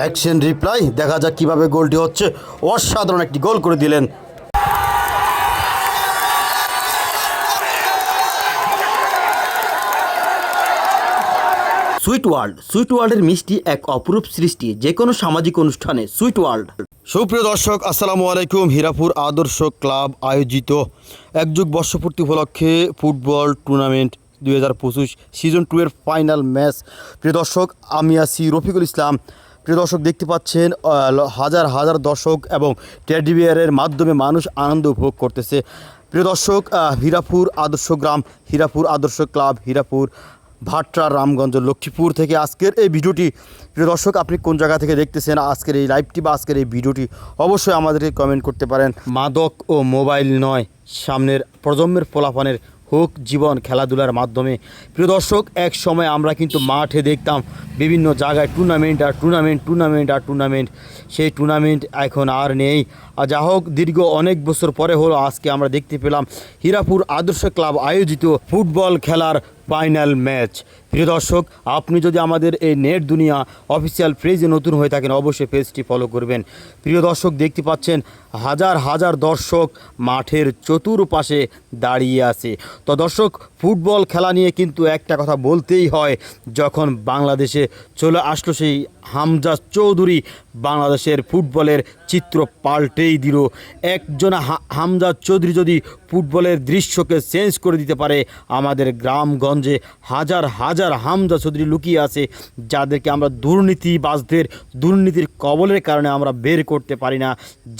Action reply দেখা যাক কীভাবে গোলটি হচ্ছে। অসাধারণ একটি গোল করে দিলেন। সুইট ওয়ার্ল্ড সুইট ওয়ার্ল্ডের মিষ্টি এক অপরূপ সৃষ্টি, যে কোনো সামাজিক অনুষ্ঠানে সুইট ওয়ার্ল্ড সুপ্রিয় দর্শক, আসসালামু আলাইকুম, হীরাপুর আদর্শ ক্লাব আয়োজিত এক যুগ বর্ষপূর্তি উপলক্ষে ফুটবল টুর্নামেন্ট দুই হাজার পঁচিশ সিজন টু এর ফাইনাল ম্যাচ প্রিয় দর্শক, আমি আছি রফিকুল ইসলাম। প্রিয় দর্শক, দেখতে পাচ্ছেন হাজার হাজার দর্শক এবং টেডি বিয়ারের মাধ্যমে মানুষ আনন্দ উপভোগ করতেছে। প্রিয় দর্শক হীরাপুর আদর্শ গ্রাম, হীরাপুর আদর্শ ক্লাব, হীরাপুর ভাট্রা, রামগঞ্জ, লক্ষ্মীপুর থেকে আজকের এই ভিডিওটি। প্রিয় দর্শক, আপনি কোন জায়গা থেকে দেখতেছেন আজকের এই লাইভটি বা আজকের এই ভিডিওটি, অবশ্যই আমাদেরকে কমেন্ট করতে পারেন। মাদক ও মোবাইল নয়, সামনের প্রজন্মের ফলাফানের হোক জীবন খেলাধুলার মাধ্যমে। প্রিয় দর্শক, এক সময় আমরা কিন্তু মাঠে দেখতাম বিভিন্ন জায়গায় টুর্নামেন্ট আর টুর্নামেন্ট টুর্নামেন্ট আর টুর্নামেন্ট সেই টুর্নামেন্ট এখন আর নেই। আর যা হোক, দীর্ঘ অনেক বছর পরে হলো আজকে আমরা দেখতে পেলাম হীরাপুর আদর্শ ক্লাব আয়োজিত ফুটবল খেলার ফাইনাল ম্যাচ প্রিয় দর্শক, আপনি যদি আমাদের এই নেট দুনিয়া অফিসিয়াল পেজে নতুন হয়ে থাকেন, অবশ্যই পেজটি ফলো করবেন। প্রিয় দর্শক, দেখতে পাচ্ছেন, হাজার হাজার দর্শক মাঠের চতুর্পাশে দাঁড়িয়ে আছে। তো দর্শক, ফুটবল খেলা নিয়ে কিন্তু একটা কথা বলতেই হয়, যখন বাংলাদেশে চলে আসলো সেই হামজা চৌধুরী, বাংলাদেশের ফুটবলের চিত্র পাল্টেই দিল। একজন হামজা চৌধুরী যদি ফুটবলের দৃশ্যকে চেঞ্জ করে দিতে পারে, আমাদের গ্রামগঞ্জে হাজার হাজার হামজা চৌধুরী লুকিয়ে আছে, যাদেরকে আমরা দুর্নীতিবাজদের, দুর্নীতির কবলের কারণে আমরা বের করতে পারি না,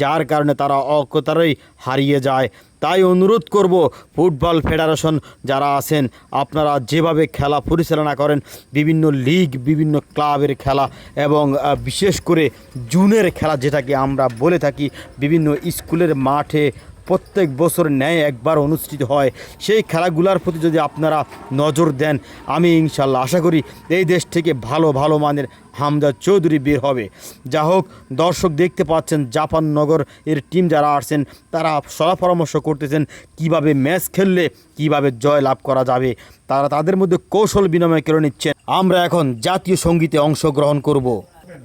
যার কারণে তারা অকতারই হারিয়ে যায়। তাই অনুরোধ করব, ফুটবল ফেডারেশন যারা আছেন, আপনারা যেভাবে খেলা পরিচালনা করেন, বিভিন্ন লিগ, বিভিন্ন ক্লাবের খেলা এবং বিশেষ করে জুনের খেলা যেটাকে আমরা বলে থাকি, বিভিন্ন স্কুলের মাঠে প্রত্যেক বছর ন্যায় একবার অনুষ্ঠিত হয়। সেই খেলাগুলোর প্রতি যদি আপনারা নজর দেন, আমি ইনশাল্লাহ আশা করি এই দেশ থেকে ভালো ভালো মানের হামদা চৌধুরী বের হবে। যা হোক, দর্শক দেখতে পাচ্ছেন জাপাননগর এর টিম যারা আসছেন, তারা সলা পরামর্শ করতেছেন কীভাবে ম্যাচ খেললে, কীভাবে জয় লাভ করা যাবে। তারা তাদের মধ্যে কৌশল বিনিময় করে নিচ্ছেন। আমরা এখন জাতীয় সঙ্গীতে অংশগ্রহণ করব।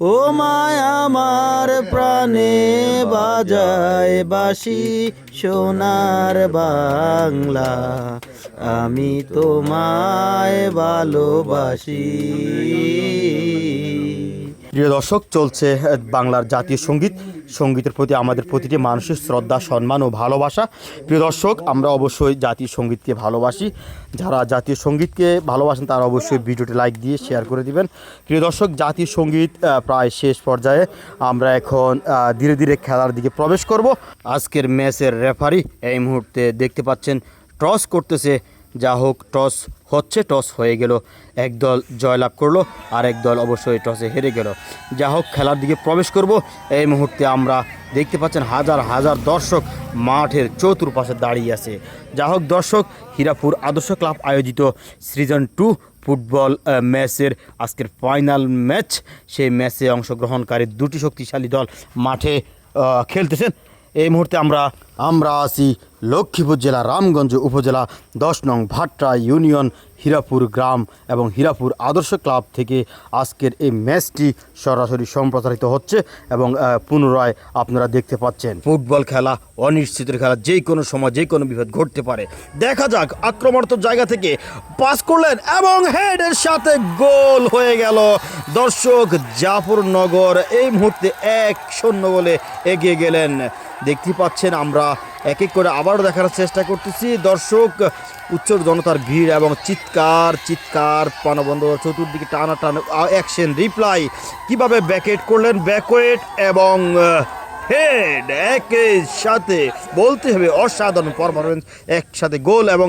ও মায় আমার প্রাণে বাজায় বাসি সোনার বাংলা। আমি তোমায় ভালোবাসি। প্রিয় দর্শক, চলছে বাংলার জাতীয় সংগীত। সঙ্গীতের প্রতি আমাদের প্রতিটি মানুষের শ্রদ্ধা, সম্মান ও ভালোবাসা। প্রিয় দর্শক, আমরা অবশ্যই জাতীয় সঙ্গীতকে ভালোবাসি। যারা জাতীয় সঙ্গীতকে ভালোবাসেন, তারা অবশ্যই ভিডিওটি লাইক দিয়ে শেয়ার করে দিবেন। প্রিয় দর্শক, জাতীয় সংগীত প্রায় শেষ পর্যায়ে আমরা এখন ধীরে ধীরে খেলার দিকে প্রবেশ করব। আজকের ম্যাচের রেফারি এই মুহূর্তে দেখতে পাচ্ছেন, টস করতেছে যা হোক, টস হচ্ছে, টস হয়ে গেল। এক দল জয়লাভ করল আর এক দল অবশ্যই টসে হেরে গেল। যা হোক, খেলার দিকে প্রবেশ করব। এই মুহূর্তে আমরা দেখতে পাচ্ছেন হাজার হাজার দর্শক মাঠের চতুর্পাশে দাঁড়িয়ে আছে। যা হোক, দর্শক, হীরাপুর আদর্শ ক্লাব আয়োজিত সিজন টু ফুটবল ম্যাচের আজকের ফাইনাল ম্যাচ। সেই ম্যাচে অংশগ্রহণকারী দুটি শক্তিশালী দল মাঠে খেলতেছেন। এই মুহূর্তে আমরা আমরা আছি লক্ষ্মীপুর জেলা, রামগঞ্জ উপজেলা, দশ নং ভাট্রা ইউনিয়ন, হীরাপুর গ্রাম এবং হীরাপুর আদর্শ ক্লাব থেকে আজকের এই ম্যাচটি সরাসরি সম্প্রচারিত হচ্ছে এবং পুনরায় আপনারা দেখতে পাচ্ছেন। ফুটবল খেলা অনিশ্চিত খেলা, যে কোনো সময়, যে কোনো বিভেদ ঘটতে পারে। দেখা যাক, আক্রমণাত্মক জায়গা থেকে পাস করলেন এবং হেডের সাথে গোল হয়ে গেল। দর্শক, জাফরনগর এই মুহূর্তে এক শূন্য গোলে এগিয়ে গেলেন। দেখতে পাচ্ছেন আমরা এক এক করে আবারও দেখার চেষ্টা করতেছি। দর্শক উচ্চ জনতার ভিড় এবং চিৎকার চিৎকার পানবন্ধ চতুর্দিকে টানা টানা অ্যাকশন রিপ্লাই। কীভাবে ব্যাকেট করলেন ব্যাকওয়েট এবং হেড একই সাথে বলতে হবে অসাধারণ পারফরমেন্স একসাথে গোল এবং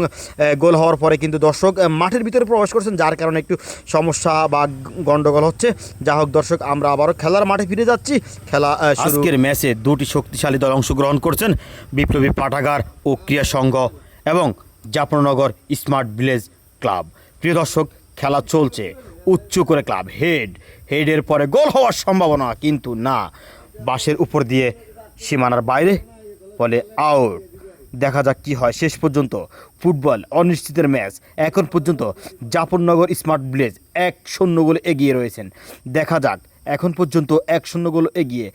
গোল হওয়ার পরে কিন্তু দর্শক মাঠের ভিতরে প্রবেশ করছেন, যার কারণে একটু সমস্যা বা গন্ডগোল হচ্ছে। যা হোক দর্শক, আমরা আবারও খেলার মাঠে ফিরে যাচ্ছি। খেলা আজকের ম্যাচে দুটি শক্তিশালী দল অংশগ্রহণ করছেন বিপ্লবী পাঠাগার ও ক্রিয়া সংঘ এবং জাফরনগর স্মার্ট ভিলেজ ক্লাব। প্রিয় দর্শক, খেলা চলছে। উচ্চ করে ক্লাব, হেড, হেডের পরে গোল হওয়ার সম্ভাবনা কিন্তু না। বাসের উপর দিয়ে সীমানার বাইরে, বলে আউট। দেখা যাক কি হয়। শেষ পর্যন্ত ফুটবল অনিশ্চিতের ম্যাচ। এখন পর্যন্ত জাফরনগর স্মার্ট ভিলেজ এক শূন্য গোলে এগিয়ে রয়েছেন। দেখা যাক এখন পর্যন্ত এক শূন্য গোল এগিয়ে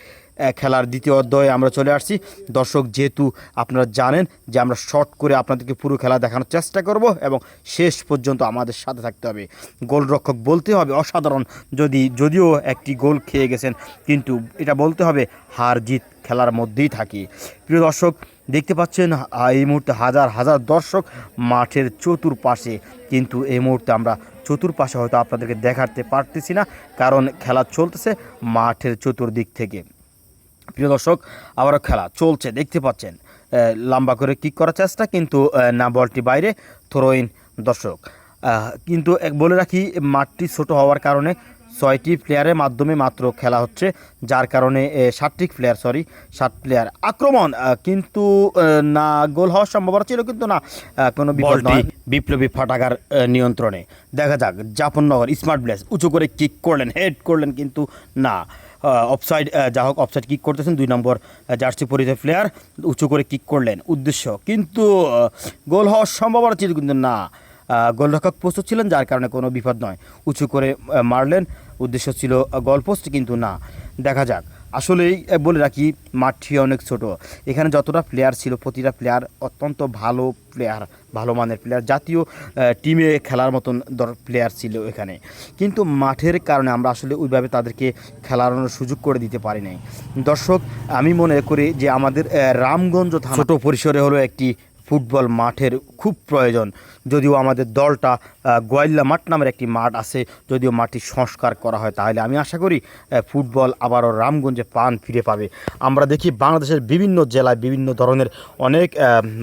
খেলার দ্বিতীয় অধ্যায়ে আমরা চলে আসছি। দর্শক, যেহেতু আপনারা জানেন যে আমরা শর্ট করে আপনাদেরকে পুরো খেলা দেখানোর চেষ্টা করব এবং শেষ পর্যন্ত আমাদের সাথে থাকতে হবে। গোলরক্ষক বলতে হবে অসাধারণ, যদি, যদিও একটি গোল খেয়ে গেছেন, কিন্তু এটা বলতে হবে হার জিত খেলার মধ্যেই থাকি। প্রিয় দর্শক, দেখতে পাচ্ছেন এই মুহূর্তে হাজার হাজার দর্শক মাঠের চতুর্পাশে, কিন্তু এই মুহূর্তে আমরা চতুর্পাশে হয়তো আপনাদেরকে দেখাতে পারতেছি না, কারণ খেলা চলতেছে মাঠের চতুর্দিক থেকে। প্রিয় দর্শক, আবারও খেলা চলছে, দেখতে পাচ্ছেন। লম্বা করে কিক করার চেষ্টা, কিন্তু না, বলটি বাইরে থ্রোইন দর্শক। কিন্তু বলে রাখি, মাঠটি ছোট হওয়ার কারণে ছয়টি প্লেয়ারের মাধ্যমে মাত্র খেলা হচ্ছে যার কারণে ষাটটি প্লেয়ার সরি ষাট প্লেয়ার। আক্রমণ কিন্তু না গোল হওয়ার সম্ভাবনা ছিল কিন্তু না কোনো বিপদ নয়। বিপ্লবী ফাটাগার নিয়ন্ত্রণে। দেখা যাক জাফরনগর স্মার্ট প্লেস উঁচু করে কিক করলেন হেড করলেন কিন্তু না অফসাইড যা হোক অফসাইড কিক করতেছেন দুই নম্বর জার্সি পরিচয় প্লেয়ার উঁচু করে কিক করলেন উদ্দেশ্য। কিন্তু গোল হওয়ার সম্ভাবনা ছিল কিন্তু না গোলরক্ষক প্রস্তুত ছিলেন যার কারণে কোনো বিপদ নয়। উঁচু করে মারলেন উদ্দেশ্য ছিল, গোলপোস্ট কিন্তু না। দেখা যাক। আসলেই বলে রাখি, মাঠটি অনেক ছোট। এখানে যতটা প্লেয়ার ছিল, প্রতিটা প্লেয়ার অত্যন্ত ভালো প্লেয়ার ভালো মানের প্লেয়ার জাতীয় টিমে খেলার মতন প্লেয়ার ছিল এখানে। কিন্তু মাঠের কারণে আমরা আসলে ওইভাবে তাদেরকে খেলানোর সুযোগ করে দিতে পারি নাই দর্শক, আমি মনে করি যে আমাদের রামগঞ্জ থানা ছোট পরিসরে হলো একটি ফুটবল মাঠের খুব প্রয়োজন। যদিও আমাদের দলটা গোয়াল্লা মাঠ নামের একটি মাঠ আছে, যদিও মাঠটি সংস্কার করা হয়, তাহলে আমি আশা করি ফুটবল আবারও রামগঞ্জে প্রাণ ফিরে পাবে। আমরা দেখি বাংলাদেশের বিভিন্ন জেলায় বিভিন্ন ধরনের অনেক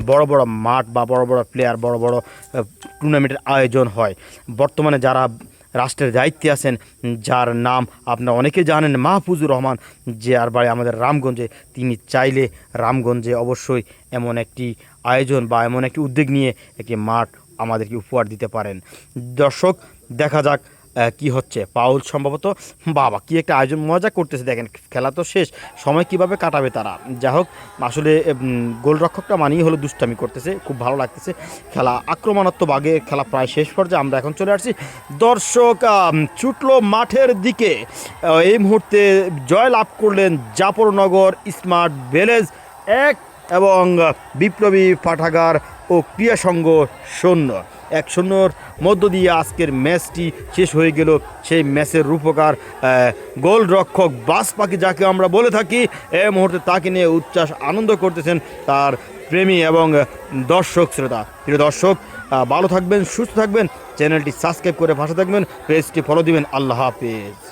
বড় বড় মাঠ বা বড় বড় প্লেয়ার বড় বড় টুর্নামেন্টের আয়োজন হয়। বর্তমানে যারা রাষ্ট্রের দায়িত্বে আছেন, যার নাম আপনারা অনেকে জানেন, মাহফুজুর রহমান, যে আর বাড়ি আমাদের রামগঞ্জে, তিনি চাইলে রামগঞ্জে অবশ্যই এমন একটি আয়োজন বা এমন একটি উদ্যোগ নিয়ে একটি মাঠ আমাদেরকে উপহার দিতে পারেন। দর্শক, দেখা যাক কি হচ্ছে। পাউল সম্ভবত, বাবা, কি একটা আয়োজন মজা করতেছে। দেখেন, খেলা তো শেষ, সময় কীভাবে কাটাবে তারা? যা হোক, আসলে গোলরক্ষকটা মানিয়ে হলো দুষ্টামি করতেছে, খুব ভালো লাগতেছে। খেলা আক্রমণাত্মক আগে, খেলা প্রায় শেষ পর্যায়ে, আমরা এখন চলে আসছি। দর্শক ছুটলো মাঠের দিকে। এই মুহূর্তে জয় লাভ করলেন জাপরনগর স্মার্ট ভিলেজ এক এবং বিপ্লবী পাঠাগার ও ক্রিয়া সংঘ শূন্য। এক শূন্যর মধ্য দিয়ে আজকের ম্যাচটি শেষ হয়ে গেল। সেই ম্যাচের রূপকার গোলরক্ষক বাস পাখি যাকে আমরা বলে থাকি এই মুহূর্তে তাকে নিয়ে উচ্ছ্বাস আনন্দ করতেছেন তার প্রেমী এবং দর্শক শ্রোতা। প্রিয় দর্শক ভালো থাকবেন, সুস্থ থাকবেন, চ্যানেলটি সাবস্ক্রাইব করে ভাষা থাকবেন, পেজটি ফলো দিবেন, আল্লাহ হাফিজ।